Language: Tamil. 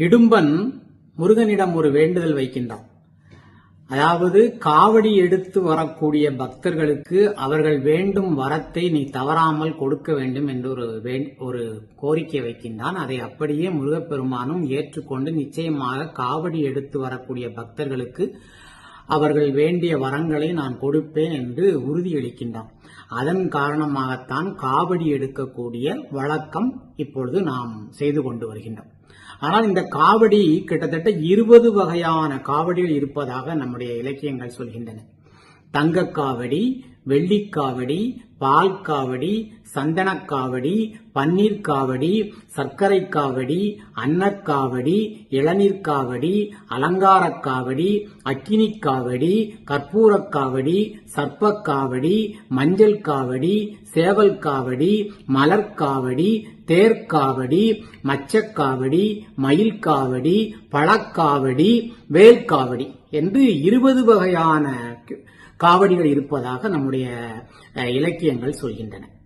இடும்பன் முருகனிடம் ஒரு வேண்டுதல் வைக்கின்றான். அதாவது காவடி எடுத்து வரக்கூடிய பக்தர்களுக்கு அவர்கள் வேண்டும் வரத்தை நீ தவறாமல் கொடுக்க வேண்டும் என்று ஒரு வேண்- ஒரு கோரிக்கை வைக்கின்றான். அதை அப்படியே முருகப்பெருமானும் ஏற்றுக்கொண்டு நிச்சயமாக காவடி எடுத்து வரக்கூடிய பக்தர்களுக்கு அவர்கள் வேண்டிய வரங்களை நான் கொடுப்பேன் என்று உறுதியளிக்கின்றான். அதன் காரணமாகத்தான் காவடி எடுக்கக்கூடிய வழக்கம் இப்பொழுது நாம் செய்து கொண்டு வருகின்றோம். ஆனால் இந்த காவடி கிட்டத்தட்ட இருபது வகையான காவடிகள் இருப்பதாக நம்முடைய இலக்கியங்கள் சொல்கின்றன. தங்க காவடி வெள்ளிக்காவடி பால் காவடி சந்தனக்காவடி பன்னீர் காவடி சர்க்கரை காவடி அன்னக் காவடி இளநீர் காவடி அலங்காரக் காவடி மஞ்சள் காவடி சேவல் காவடி மலர் காவடி மச்சக்காவடி மயில் காவடி பழக்காவடி வேல்காவடி என்று இருபது வகையான காவடிகள் இருப்பதாக நம்முடைய இலக்கிய இலக்கியங்கள் சொல்கின்றன.